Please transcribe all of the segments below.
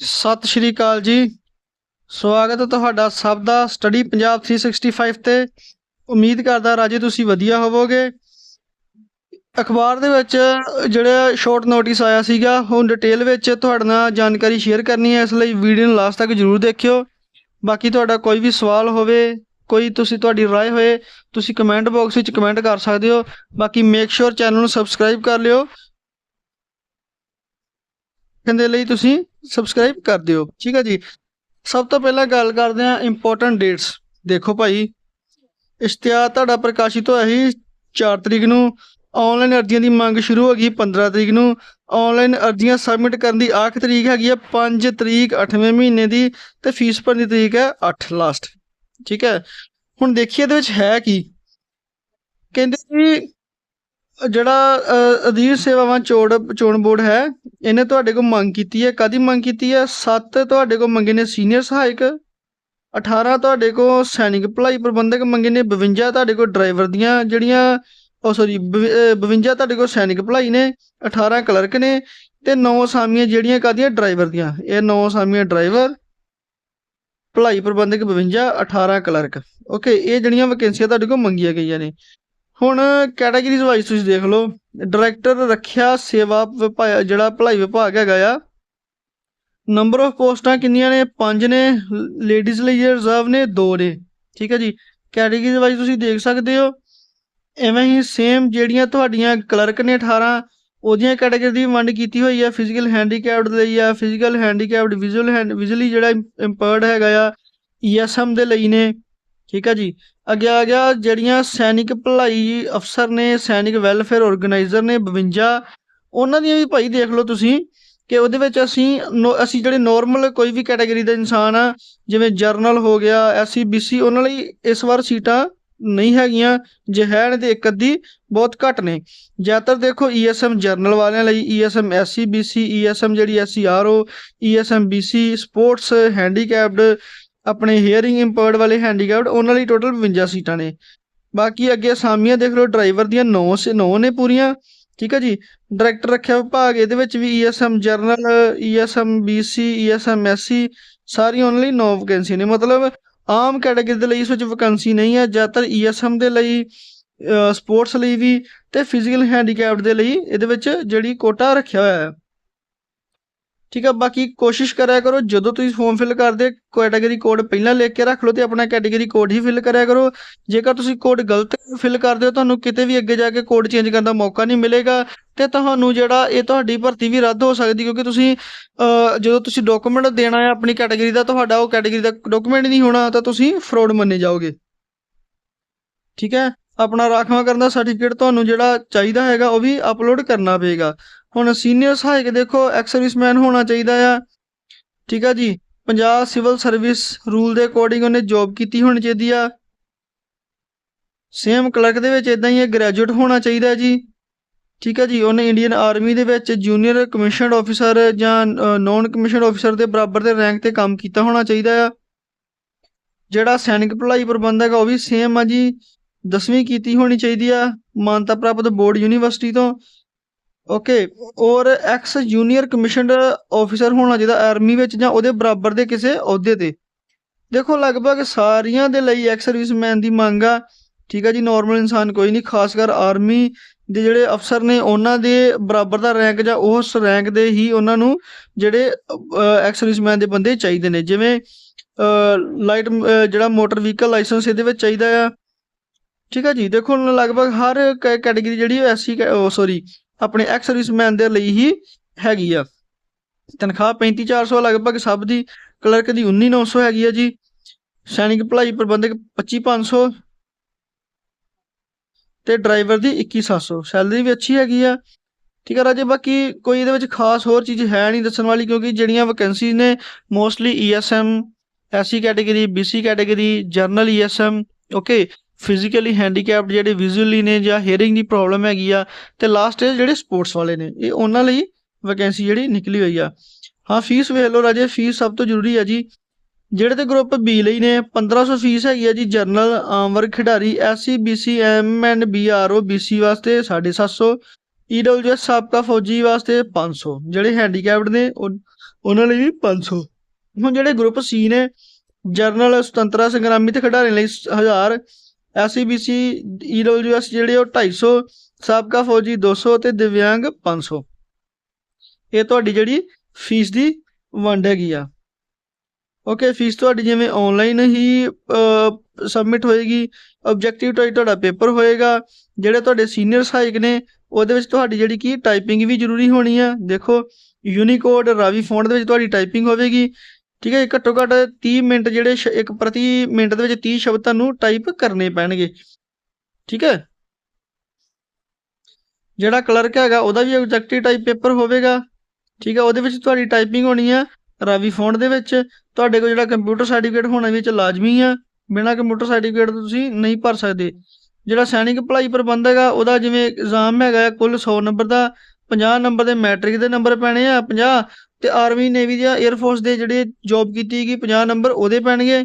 ਸਤਿ ਸ਼੍ਰੀ ਅਕਾਲ ਜੀ। ਸਵਾਗਤ ਹੈ ਤੁਹਾਡਾ ਸਭ ਦਾ ਸਟੱਡੀ ਪੰਜਾਬ 365 ਤੇ। ਉਮੀਦ ਕਰਦਾ ਰਾਜੇ ਤੁਸੀਂ ਵਧੀਆ ਹੋਵੋਗੇ। ਅਖਬਾਰ ਦੇ ਵਿੱਚ ਜਿਹੜਾ ਸ਼ਾਰਟ ਨੋਟਿਸ ਆਇਆ ਸੀਗਾ, ਹੁਣ ਡਿਟੇਲ ਵਿੱਚ ਤੁਹਾਡੇ ਨਾਲ ਜਾਣਕਾਰੀ ਸ਼ੇਅਰ ਕਰਨੀ ਹੈ, ਇਸ ਲਈ ਵੀਡੀਓ ਨੂੰ ਲਾਸਟ ਤੱਕ ਜਰੂਰ ਦੇਖਿਓ। ਬਾਕੀ ਤੁਹਾਡਾ ਕੋਈ ਵੀ ਸਵਾਲ ਹੋਵੇ, ਕੋਈ ਤੁਸੀਂ ਤੁਹਾਡੀ ਰਾਏ ਹੋਏ, ਤੁਸੀਂ ਕਮੈਂਟ ਬਾਕਸ ਵਿੱਚ ਕਮੈਂਟ ਕਰ ਸਕਦੇ ਹੋ। ਬਾਕੀ ਮੇਕ ਸ਼ੋਰ ਚੈਨਲ ਨੂੰ ਸਬਸਕ੍ਰਾਈਬ ਕਰ ਲਿਓ। ਦੇ ਲਈ ਤੁਸੀਂ ਸਬਸਕ੍ਰਾਈਬ ਕਰ ਦਿਓ। ਠੀਕ ਹੈ ਜੀ? ਸਭ ਤੋਂ ਪਹਿਲਾਂ ਗੱਲ ਕਰਦੇ ਹਾਂ ਇੰਪੋਰਟੈਂਟ ਡੇਟਸ ਦੇਖੋ ਭਾਈ, ਇਸ਼ਤਿਹਾਰ ਤੁਹਾਡਾ ਪ੍ਰਕਾਸ਼ਿਤ ਹੋਇਆ ਸੀ 4 ਤਰੀਕ ਨੂੰ। ਆਨਲਾਈਨ ਅਰਜ਼ੀਆਂ ਦੀ ਮੰਗ ਸ਼ੁਰੂ ਹੋ ਗਈ 15 ਤਰੀਕ ਨੂੰ। ਆਨਲਾਈਨ ਅਰਜ਼ੀਆਂ ਸਬਮਿਟ ਕਰਨ ਦੀ ਆਖਰੀ ਤਰੀਕ ਹੈਗੀ ਹੈ 5 ਤਰੀਕ 8ਵੇਂ ਮਹੀਨੇ ਦੀ ਤੇ ਫੀਸ ਭਰਨ ਦੀ ਤਰੀਕ ਹੈ 8 ਲਾਸਟ ਠੀਕ ਹੈ? ਹੁਣ ਦੇਖੀਏ ਇਹਦੇ ਵਿੱਚ ਹੈ ਕੀ? ਕਹਿੰਦੇ ਕਿ ਜਿਹੜਾ ਅਧੀਰ ਸੇਵਾਵਾਂ ਚੋਣ ਚੋਣ ਬੋਰਡ ਹੈ, ਇਹਨੇ ਤੁਹਾਡੇ ਕੋਲ ਮੰਗ ਕੀਤੀ ਹੈ। ਕਾਦੀ ਮੰਗ ਕੀਤੀ ਹੈ? 7 ਤੁਹਾਡੇ ਕੋਲ ਮੰਗੇ ਨੇ ਸੀਨੀਅਰ ਸਹਾਇਕ 18 ਤੁਹਾਡੇ ਕੋਲ ਸੈਨਿਕ ਭਲਾਈ ਪ੍ਰਬੰਧਕ ਮੰਗੇ ਨੇ 52 ਤੁਹਾਡੇ ਕੋਲ ਡਰਾਈਵਰ ਦੀਆਂ ਜਿਹੜੀਆਂ, ਉਹ ਸੌਰੀ 52 ਤੁਹਾਡੇ ਕੋਲ ਸੈਨਿਕ ਭਲਾਈ ਨੇ 18 ਕਲਰਕ ਨੇ ਤੇ 9 ਅਸਾਮੀਆਂ ਜਿਹੜੀਆਂ ਕਾਦੀਆਂ ਡਰਾਈਵਰ ਦੀਆਂ। ਇਹ 9 ਅਸਾਮੀਆਂ ਡਰਾਈਵਰ, ਭਲਾਈ ਪ੍ਰਬੰਧਕ 52 18 ਕਲਰਕ। ਓਕੇ, ਇਹ ਜਿਹੜੀਆਂ ਵੈਕੈਂਸੀਆਂ ਤੁਹਾਡੇ ਕੋਲ ਮੰਗੀਆਂ ਗਈਆਂ ਨੇ। ਹੁਣ ਕੈਟਾਗਰੀਜ਼ ਵਾਈਜ਼ ਤੁਸੀਂ ਦੇਖ ਲਓ ਡਾਇਰੈਕਟਰ ਰੱਖਿਆ, ਸੇਵਾ ਵਿਭਾਗ ਜਿਹੜਾ ਭਲਾਈ ਵਿਭਾਗ ਹੈਗਾ ਆ ਨੰਬਰ ਆਫ ਪੋਸਟਾਂ ਕਿੰਨੀਆਂ ਨੇ? 5 ਨੇ ਲੇਡੀਜ਼ ਲਈ ਰਿਜ਼ਰਵ ਨੇ 2 ਨੇ, ਠੀਕ ਹੈ ਜੀ। ਕੈਟਾਗਰੀਜ਼ ਵਾਈਜ਼ ਤੁਸੀਂ ਦੇਖ ਸਕਦੇ ਹੋ, ਐਵੇਂ ਹੀ ਸੇਮ ਜਿਹੜੀਆਂ ਤੁਹਾਡੀਆਂ ਕਲਰਕ ਨੇ 18 ਉਹਦੀਆਂ ਕੈਟਾਗਰੀ ਦੀ ਵੰਡ ਕੀਤੀ ਹੋਈ ਹੈ ਫਿਜ਼ੀਕਲ ਹੈਂਡੀਕੈਪਡ ਲਈ ਆ ਫਿਜ਼ੀਕਲ ਹੈਂਡੀਕੈਪਡ ਵਿਜ਼ੂਅਲ ਵਿਜ਼ੂਅਲੀ ਜਿਹੜਾ ਇੰਪਰਡ ਹੈਗਾ ਆ ਈਐਸਐਮ ਦੇ ਲਈ ਨੇ ਠੀਕ ਹੈ ਜੀ। ਅੱਗੇ ਆ ਗਿਆ, ਜਿਹੜੀਆਂ ਸੈਨਿਕ ਭਲਾਈ ਅਫਸਰ ਨੇ, ਸੈਨਿਕ ਵੈਲਫੇਅਰ ਆਰਗੇਨਾਈਜ਼ਰ ਨੇ 52 ਉਹਨਾਂ ਦੀਆਂ ਵੀ ਭਾਈ ਦੇਖ ਲਓ ਤੁਸੀਂ ਕਿ ਉਹਦੇ ਵਿੱਚ ਅਸੀਂ ਨੋ- ਅਸੀਂ ਜਿਹੜੇ ਨਾਰਮਲ ਕੋਈ ਵੀ ਕੈਟਾਗਰੀ ਦਾ ਇਨਸਾਨ ਆ, ਜਿਵੇਂ ਜਰਨਲ ਹੋ ਗਿਆ ਐਸਸੀ ਬੀਸੀ ਉਹਨਾਂ ਲਈ ਇਸ ਵਾਰ ਸੀਟਾਂ ਨਹੀਂ ਹੈਗੀਆਂ, ਜੇ ਹੈ ਨੇ ਤੇ ਇੱਕ ਅੱਧੀ ਬਹੁਤ ਘੱਟ ਨੇ। ਜ਼ਿਆਦਾਤਰ ਦੇਖੋ ਈਐਸਐਮ ਜਰਨਲ ਵਾਲਿਆਂ ਲਈ ਈਐਸਐਮ ਐਸਸੀ ਬੀਸੀ ਈਐਸਐਮ ਜਿਹੜੀ SCRO ESM BC sports handicapped ਆਪਣੇ ਹੀਅਰਿੰਗ ਇੰਪਰਡ ਵਾਲੇ ਹੈਂਡੀਕੈਪਡ ਉਹਨਾਂ ਲਈ ਟੋਟਲ 52 ਸੀਟਾਂ ਨੇ। ਬਾਕੀ ਅੱਗੇ ਅਸਾਮੀਆਂ ਦੇਖ ਲਓ ਡਰਾਈਵਰ ਦੀਆਂ 9 ਸੇ 9 ਨੇ ਪੂਰੀਆਂ, ਠੀਕ ਹੈ ਜੀ? ਡਾਇਰੈਕਟਰ ਰੱਖਿਆ ਵਿਭਾਗ, ਇਹਦੇ ਵਿੱਚ ਵੀ ESM general ESM BC ESM SC ਸਾਰੀਆਂ ਉਹਨਾਂ ਲਈ 9 ਵੈਕੈਂਸੀ ਨੇ। ਮਤਲਬ ਆਮ ਕੈਟਾਗਰੀ ਦੇ ਲਈ ਇਸ ਵਿੱਚ ਵੈਕੈਂਸੀ ਨਹੀਂ ਹੈ ਜ਼ਿਆਦਾਤਰ ਈਐਸਐਮ ਦੇ ਲਈ ਸਪੋਰਟਸ ਲਈ ਵੀ ਤੇ ਫਿਜ਼ੀਕਲ ਹੈਂਡੀਕੈਪਡ ਦੇ ਲਈ ਇਹਦੇ ਵਿੱਚ ਜਿਹੜੀ ਕੋਟਾ ਰੱਖਿਆ ਹੋਇਆ ਹੈ। ਠੀਕ ਹੈ ਬਾਕੀ ਕੋਸ਼ਿਸ਼ ਕਰਿਆ ਕਰੋ ਜਦੋਂ ਤੁਸੀਂ ਫਾਰਮ ਫਿਲ ਕਰਦੇ ਕੈਟਾਗਰੀ ਕੋਡ ਪਹਿਲਾਂ ਲਿਖ ਕੇ ਰੱਖ ਲਓ ਤੇ ਆਪਣਾ ਕੈਟਾਗਰੀ ਕੋਡ ਹੀ ਫਿਲ ਕਰਿਆ ਕਰੋ। ਜੇਕਰ ਤੁਸੀਂ ਕੋਡ ਗਲਤ ਫਿਲ ਕਰਦੇ ਹੋ ਤੁਹਾਨੂੰ ਕਿਤੇ ਵੀ ਅੱਗੇ ਜਾ ਕੇ ਕੋਡ ਚੇਂਜ ਕਰਨ ਦਾ ਮੌਕਾ ਨਹੀਂ ਮਿਲੇਗਾ। ਤੇ ਤੁਹਾਨੂੰ ਜਿਹੜਾ ਇਹ ਤੁਹਾਡੀ ਭਰਤੀ ਵੀ ਰੱਦ ਹੋ ਸਕਦੀ ਕਿਉਂਕਿ ਤੁਸੀਂ ਅਹ, ਜਦੋਂ ਤੁਸੀਂ ਡਾਕੂਮੈਂਟ ਦੇਣਾ ਹੈ ਆਪਣੀ ਕੈਟਾਗਰੀ ਦਾ ਤੁਹਾਡਾ ਉਹ ਕੈਟਾਗਰੀ ਦਾ ਡਾਕੂਮੈਂਟ ਨਹੀਂ ਹੋਣਾ ਤਾਂ ਤੁਸੀਂ ਫਰਾਡ ਮੰਨੇ ਜਾਓਗੇ। ਠੀਕ ਹੈ? ਆਪਣਾ ਰਾਖਵਾਂ ਕਰਨ ਦਾ ਸਰਟੀਫਿਕੇਟ ਤੁਹਾਨੂੰ ਜਿਹੜਾ ਚਾਹੀਦਾ ਹੈਗਾ ਉਹ ਵੀ ਅਪਲੋਡ ਕਰਨਾ ਪਏਗਾ। ਹੁਣ ਸੀਨੀਅਰ ਸਹਾਇਕ ਦੇਖੋ ਐਕਸ ਸਰਵਿਸਮੈਨ ਹੋਣਾ ਚਾਹੀਦਾ ਆ। ਠੀਕ ਆ ਜੀ? ਪੰਜਾਬ ਸਿਵਲ ਸਰਵਿਸ ਰੂਲ ਦੇ ਅਕੋਰਡਿੰਗ ਉਹਨੇ ਜੌਬ ਕੀਤੀ ਹੋਣੀ ਚਾਹੀਦੀ ਆ। ਸੇਮ ਕਲਰਕ ਦੇ ਵਿੱਚ ਇਦਾਂ ਹੀ ਹੈ ਗ੍ਰੈਜੂਏਟ ਹੋਣਾ ਚਾਹੀਦਾ ਜੀ। ਠੀਕ ਹੈ ਜੀ? ਉਹਨੇ ਇੰਡੀਅਨ ਆਰਮੀ ਦੇ ਵਿੱਚ ਜੂਨੀਅਰ ਕਮਿਸ਼ਨਡ ਆਫੀਸਰ ਜਾਂ ਨੌਨ ਕਮਿਸ਼ਨਡ ਆਫੀਸਰ ਦੇ ਬਰਾਬਰ ਦੇ ਰੈਂਕ ਤੇ ਕੰਮ ਕੀਤਾ ਹੋਣਾ ਚਾਹੀਦਾ ਆ। ਜਿਹੜਾ ਸੈਨਿਕ ਭਲਾਈ ਪ੍ਰਬੰਧਕ ਆ ਉਹ ਵੀ ਸੇਮ ਆ ਜੀ। ਦਸਵੀਂ ਕੀਤੀ ਹੋਣੀ ਚਾਹੀਦੀ ਆ। ਮਾਨਤਾ ਪ੍ਰਾਪਤ ਬੋਰਡ ਯੂਨੀਵਰਸਿਟੀ ਤੋਂ। ਓਕੇ, ਔਰ ਐਕਸ ਜੂਨੀਅਰ ਕਮਿਸ਼ਨਡ ਆਫੀਸਰ ਹੋਣਾ ਚਾਹੀਦਾ ਆਰਮੀ ਵਿੱਚ ਜਾਂ ਉਹਦੇ ਬਰਾਬਰ ਦੇ ਕਿਸੇ ਅਹੁਦੇ ਤੇ। ਦੇਖੋ, ਲਗਭਗ ਸਾਰੀਆਂ ਦੇ ਲਈ ਐਕਸ ਸਰਵਿਸਮੈਨ ਦੀ ਮੰਗ ਆ। ਠੀਕ ਆ ਜੀ ਨਾਰਮਲ ਇਨਸਾਨ ਕੋਈ ਨਹੀਂ, ਖਾਸ ਕਰ ਆਰਮੀ ਦੇ ਜਿਹੜੇ ਅਫਸਰ ਨੇ, ਉਹਨਾਂ ਦੇ ਬਰਾਬਰ ਦਾ ਰੈਂਕ ਜਾਂ ਉਸ ਰੈਂਕ ਦੇ ਹੀ ਉਹਨਾਂ ਨੂੰ ਜਿਹੜੇ ਐਕਸ ਸਰਵਿਸਮੈਨ ਦੇ ਬੰਦੇ ਚਾਹੀਦੇ ਨੇ। ਜਿਵੇਂ ਲਾਈਟ ਜਿਹੜਾ ਮੋਟਰ ਵਹੀਕਲ ਲਾਇਸੈਂਸ ਇਹਦੇ ਵਿੱਚ ਚਾਹੀਦਾ ਆ। ਠੀਕ ਆ ਜੀ, ਦੇਖੋ, ਲਗਭਗ ਹਰ ਕੈਟਾਗਰੀ ਜਿਹੜੀ ਐਸਸੀ ਉਹ ਸੌਰੀ ਆਪਣੇ ਐਕਸ ਸਰਵਿਸਮੈਨ ਦੇ ਲਈ ਹੀ ਹੈਗੀ ਆ। ਤਨਖਾਹ 35400 ਲਗਭਗ ਸਭ ਦੀ ਕਲਰਕ ਦੀ 19900 ਹੈਗੀ ਆ ਜੀ। ਸੈਨਿਕ ਭਲਾਈ ਪ੍ਰਬੰਧਕ 25500 ਤੇ ਡਰਾਈਵਰ ਦੀ 21700 ਸੈਲਰੀ ਵੀ ਅੱਛੀ ਹੈਗੀ ਆ। ਠੀਕ ਹੈ ਰਾਜੇ, ਬਾਕੀ ਕੋਈ ਇਹਦੇ ਵਿੱਚ ਖਾਸ ਹੋਰ ਚੀਜ਼ ਹੈ ਨਹੀਂ ਦੱਸਣ ਵਾਲੀ, ਕਿਉਂਕਿ ਜਿਹੜੀਆਂ ਵੈਕੈਂਸੀਜ਼ ਨੇ mostly ESM SC category BC category general ESM okay physically handicapped ਜਿਹੜੇ ਵਿਜ਼ੂਅਲੀ ਨੇ ਜਾਂ ਹੀਅਰਿੰਗ ਦੀ ਪ੍ਰੋਬਲਮ ਹੈਗੀ ਆ, ਤੇ ਲਾਸਟ ਜਿਹੜੇ ਸਪੋਰਟਸ ਵਾਲੇ ਨੇ, ਇਹ ਉਹਨਾਂ ਲਈ ਵੈਕੈਂਸੀ ਜਿਹੜੀ ਨਿਕਲੀ ਹੋਈ ਆ। ਹਾਂ ਫੀਸ ਵੇਖ ਲਓ ਰਾਜੇ ਫੀਸ ਸਭ ਤੋਂ ਜ਼ਰੂਰੀ ਹੈ ਜੀ। ਜਿਹੜੇ ਤੇ ਗਰੁੱਪ ਬੀ ਲਈ ਨੇ 1500 ਫੀਸ ਹੈਗੀ ਹੈ ਜੀ ਜਰਨਲ ਆਮ ਵਰਗ ਖਿਡਾਰੀ SC BC M and BRO BC ਵਾਸਤੇ 750 ਈਡਬਲਯੂਐਸ ਸਾਬਕਾ ਫੌਜੀ ਵਾਸਤੇ 500 ਜਿਹੜੇ ਹੈਂਡੀਕੈਪਡ ਨੇ ਉਹਨਾਂ ਲਈ ਵੀ 500 ਹੁਣ ਜਿਹੜੇ ਗਰੁੱਪ ਸੀ ਨੇ ਜਰਨਲ ਸੁਤੰਤਰਾ ਸੰਗਰਾਮੀ ਤੇ ਖਿਡਾਰੀ ਲਈ 1000 ਐਸਸੀਬੀਸੀ ਈਡਬਲਯੂਐਸ ਜਿਹੜੇ ਉਹ 250 ਸਾਬਕਾ ਫੌਜੀ 200 ਤੇ ਦਿਵਿਆਂਗ 500 ਇਹ ਤੁਹਾਡੀ ਜਿਹੜੀ ਫੀਸ ਦੀ ਵੰਡ ਹੈਗੀ ਆ। ਓਕੇ ਫੀਸ ਤੁਹਾਡੀ ਜਿਵੇਂ ਆਨਲਾਈਨ ਹੀ ਸਬਮਿਟ ਹੋਏਗੀ ਆਬਜੈਕਟਿਵ ਟਾਈਪ ਤੁਹਾਡਾ ਪੇਪਰ ਹੋਏਗਾ, ਜਿਹੜੇ ਤੁਹਾਡੇ ਸੀਨੀਅਰ ਸਹਾਇਕ ਨੇ, ਉਹਦੇ ਵਿੱਚ ਤੁਹਾਡੀ ਜਿਹੜੀ ਕੀ ਟਾਈਪਿੰਗ ਵੀ ਜ਼ਰੂਰੀ ਹੋਣੀ ਆ। ਦੇਖੋ ਯੂਨੀਕੋਡ ਰਾਵੀ ਫੌਂਟ ਦੇ ਵਿੱਚ ਤੁਹਾਡੀ ਟਾਈਪਿੰਗ ਹੋਵੇਗੀ ਠੀਕ ਹੈ ਘੱਟੋ ਘੱਟ 30 ਮਿੰਟ ਜਿਹੜੇ ਇੱਕ ਪ੍ਰਤੀ ਮਿੰਟ ਦੇ ਵਿੱਚ 30 ਸ਼ਬਦ ਤੁਹਾਨੂੰ ਟਾਈਪ ਕਰਨੇ ਪੈਣਗੇ। ਠੀਕ ਹੈ? ਜਿਹੜਾ ਕਲਰਕ ਹੈਗਾ, ਉਹਦਾ ਵੀ ਆਬਜੈਕਟਿਵ ਟਾਈਪ ਪੇਪਰ ਹੋਵੇਗਾ। ਠੀਕ ਹੈ, ਉਹਦੇ ਵਿੱਚ ਤੁਹਾਡੀ ਟਾਈਪਿੰਗ ਹੋਣੀ ਆ ਰਾਵੀ ਫੌਂਟ ਦੇ ਵਿੱਚ। ਤੁਹਾਡੇ ਕੋਲ ਜਿਹੜਾ ਕੰਪਿਊਟਰ ਸਰਟੀਫਿਕੇਟ ਹੋਣਾ ਵਿੱਚ ਲਾਜ਼ਮੀ ਆ। ਬਿਨਾਂ ਕੰਪਿਊਟਰ ਸਰਟੀਫਿਕੇਟ ਤੋਂ ਤੁਸੀਂ ਨਹੀਂ ਭਰ ਸਕਦੇ। ਜਿਹੜਾ ਸੈਨਿਕ ਭਲਾਈ ਪ੍ਰਬੰਧ ਹੈਗਾ, ਉਹਦਾ ਜਿਵੇਂ ਐਗਜ਼ਾਮ ਹੈਗਾ, ਕੁੱਲ 100 ਨੰਬਰ ਦਾ 50 ਨੰਬਰ ਦੇ ਮੈਟ੍ਰਿਕ ਦੇ ਨੰਬਰ ਪੈਣੇ ਆ 50 ਤੇ ਆਰਮੀ ਨੇਵੀ ਜਾਂ 에ਅਰ ਫੋਰਸ ਦੇ ਜਿਹੜੇ ਜੌਬ ਕੀਤੀ ਹੈਗੀ 50 ਨੰਬਰ ਉਹਦੇ ਪੈਣਗੇ।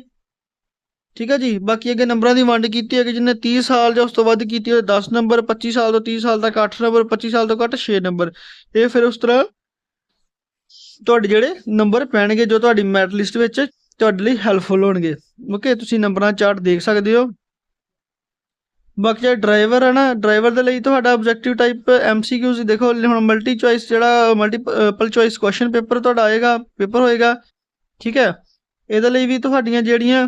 ਠੀਕ ਹੈ ਜੀ? ਬਾਕੀ ਅੱਗੇ ਨੰਬਰਾਂ ਦੀ ਵੰਡ ਕੀਤੀ ਹੈ ਕਿ ਜਿਹਨੇ 30 ਸਾਲ ਜਾਂ ਉਸ ਤੋਂ ਵੱਧ ਕੀਤੀ ਹੋਵੇ 10 ਨੰਬਰ 25 ਸਾਲ ਤੋਂ 30 ਸਾਲ ਤੱਕ 8 ਨੰਬਰ 25 ਸਾਲ ਤੋਂ ਘੱਟ 6 ਨੰਬਰ ਇਹ ਫਿਰ ਉਸ ਤਰ੍ਹਾਂ ਤੁਹਾਡੇ ਜਿਹੜੇ ਨੰਬਰ ਪੈਣਗੇ, ਜੋ ਤੁਹਾਡੀ ਮੈਰਿਟ ਲਿਸਟ ਵਿੱਚ ਤੁਹਾਡੇ ਲਈ ਹੈਲਪਫੁਲ ਹੋਣਗੇ। ਓਕੇ ਤੁਸੀਂ ਨੰਬਰਾਂ ਚਾਰਟ ਦੇਖ ਸਕਦੇ ਹੋ। ਬਾਕੀ ਜਿਹੜਾ ਡਰਾਈਵਰ ਹੈ ਨਾ ਡਰਾਈਵਰ ਦੇ ਲਈ ਤੁਹਾਡਾ ਆਬਜੈਕਟਿਵ ਟਾਈਪ ਐਮਸੀਕਿਊਜ਼ ਦੇਖੋ, ਹੁਣ ਮਲਟੀ ਚੁਆਇਸ ਜਿਹੜਾ ਮਲਟੀਪਲ ਚੁਆਇਸ ਕੁਐਸਚਨ ਪੇਪਰ ਤੁਹਾਡਾ ਆਏਗਾ ਪੇਪਰ ਹੋਏਗਾ, ਠੀਕ ਹੈ। ਇਹਦੇ ਲਈ ਵੀ ਤੁਹਾਡੀਆਂ ਜਿਹੜੀਆਂ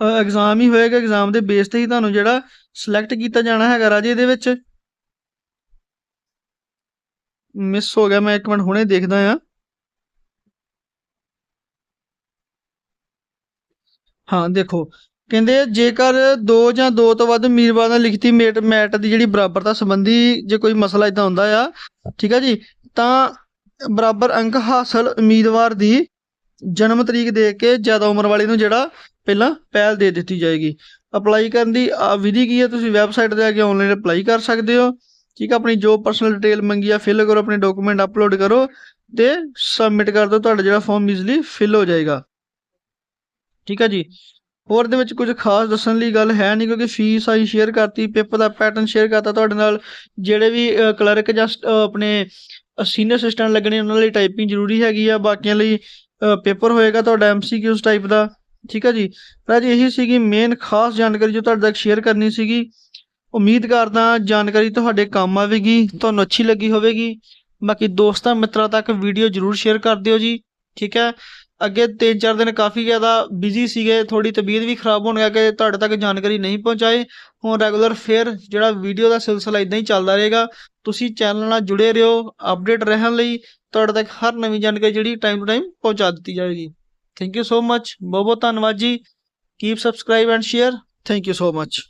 ਐਗਜ਼ਾਮ ਹੀ ਹੋਏਗਾ ਐਗਜ਼ਾਮ ਦੇ ਬੇਸ ਤੇ ਹੀ ਤੁਹਾਨੂੰ ਜਿਹੜਾ ਸਿਲੈਕਟ ਕੀਤਾ ਜਾਣਾ ਹੈਗਾ ਰਾਜੇ ਇਹਦੇ ਵਿੱਚ। ਮਿਸ ਹੋ ਗਿਆ, ਮੈਂ ਇੱਕ ਮਿੰਟ ਹੁਣੇ ਦੇਖਦਾ ਆ ਹਾਂ, ਦੇਖੋ ਕਹਿੰਦੇ ਜੇਕਰ ਦੋ ਜਾਂ ਦੋ ਤੋਂ ਵੱਧ ਉਮੀਦਵਾਰਾਂ ਨਾਲ ਲਿਖਤੀ ਮੇਟ ਮੈਟ ਦੀ ਜਿਹੜੀ ਬਰਾਬਰਤਾ ਸੰਬੰਧੀ ਜੇ ਕੋਈ ਮਸਲਾ ਇਦਾਂ ਹੁੰਦਾ ਆ ਠੀਕ ਹੈ ਜੀ ਤਾਂ ਬਰਾਬਰ ਅੰਕ ਹਾਸਲ ਉਮੀਦਵਾਰ ਦੀ ਜਨਮ ਤਰੀਕ ਦੇ ਕੇ ਜ਼ਿਆਦਾ ਉਮਰ ਵਾਲੇ ਨੂੰ ਜਿਹੜਾ ਪਹਿਲਾਂ ਪਹਿਲ ਦੇ ਦਿੱਤੀ ਜਾਏਗੀ। ਅਪਲਾਈ ਕਰਨ ਦੀ ਅ, ਵਿਧੀ ਕੀ ਹੈ ਤੁਸੀਂ ਵੈਬਸਾਈਟ ਤੇ ਆ ਕੇ ਆਨਲਾਈਨ ਅਪਲਾਈ ਕਰ ਸਕਦੇ ਹੋ। ਠੀਕ ਹੈ ਆਪਣੀ ਜੋ ਪਰਸਨਲ ਡਿਟੇਲ ਮੰਗੀ ਆ ਫਿਲ ਕਰੋ ਆਪਣੇ ਡਾਕੂਮੈਂਟ ਅਪਲੋਡ ਕਰੋ ਤੇ ਸਬਮਿਟ ਕਰ ਦਿਓ ਤੁਹਾਡਾ ਜਿਹੜਾ ਫਾਰਮ ਈਜ਼ੀਲੀ ਫਿਲ ਹੋ ਜਾਏਗਾ। ਠੀਕ ਹੈ ਜੀ। ਹੋਰ ਦੇ ਵਿੱਚ ਕੁਝ ਖਾਸ ਦੱਸਣ ਲਈ ਗੱਲ ਹੈ ਨਹੀਂ, ਕਿਉਂਕਿ ਫੀਸ ਆਈ ਸ਼ੇਅਰ ਕਰਤੀ ਪੇਪਰ ਦਾ ਪੈਟਰਨ ਸ਼ੇਅਰ ਕਰਤਾ ਤੁਹਾਡੇ ਨਾਲ। ਜਿਹੜੇ ਵੀ ਕਲਰਕ ਜਾਂ ਆਪਣੇ ਸੀਨੀਅਰ ਅਸਿਸਟੈਂਟ ਲੱਗਣੇ, ਉਹਨਾਂ ਲਈ ਟਾਈਪਿੰਗ ਜ਼ਰੂਰੀ ਹੈਗੀ ਆ। ਬਾਕੀਆਂ ਲਈ ਪੇਪਰ ਹੋਏਗਾ ਤੁਹਾਡਾ ਐਮਸੀਕਿਊਜ਼ ਟਾਈਪ ਦਾ। ਠੀਕ ਹੈ ਜੀ? ਰਾਜੀ ਇਹੀ ਸੀਗੀ ਮੇਨ ਖਾਸ ਜਾਣਕਾਰੀ ਜੋ ਤੁਹਾਡੇ ਤੱਕ ਸ਼ੇਅਰ ਕਰਨੀ ਸੀਗੀ। ਉਮੀਦ ਕਰਦਾ ਜਾਣਕਾਰੀ ਤੁਹਾਡੇ ਕੰਮ ਆਵੇਗੀ, ਤੁਹਾਨੂੰ ਅੱਛੀ ਲੱਗੀ ਹੋਵੇਗੀ। ਬਾਕੀ ਦੋਸਤਾਂ ਮਿੱਤਰਾਂ ਤੱਕ ਵੀਡੀਓ ਜਰੂਰ ਸ਼ੇਅਰ ਕਰ ਦਿਓ ਜੀ। ਠੀਕ ਹੈ ਅੱਗੇ ਤਿੰਨ ਚਾਰ ਦਿਨ ਕਾਫੀ ਜ਼ਿਆਦਾ ਬਿਜ਼ੀ ਸੀਗੇ ਥੋੜੀ ਤਬੀਅਤ ਵੀ ਖਰਾਬ ਹੋਣ ਕਰਕੇ ਤੁਹਾਡੇ ਤੱਕ ਜਾਣਕਾਰੀ ਨਹੀਂ ਪਹੁੰਚਾਏ ਹੁਣ ਰੈਗੂਲਰ ਫੇਰ ਜਿਹੜਾ ਵੀਡੀਓ ਦਾ ਸਿਲਸਿਲਾ ਇਦਾਂ ਹੀ ਚੱਲਦਾ ਰਹੇਗਾ। ਤੁਸੀਂ ਚੈਨਲ ਨਾਲ ਜੁੜੇ ਰਹੋ ਅਪਡੇਟ ਰਹਿਣ ਲਈ ਤੁਹਾਡੇ ਤੱਕ ਹਰ ਨਵੀਂ ਜਾਣਕਾਰੀ ਜਿਹੜੀ ਟਾਈਮ ਟੂ ਟਾਈਮ ਪਹੁੰਚਾ ਦਿੱਤੀ ਜਾਏਗੀ ਥੈਂਕ ਯੂ ਸੋ ਮੱਚ ਬਹੁਤ ਬਹੁਤ ਧੰਨਵਾਦ ਜੀ। Keep subscribe and share thank you so much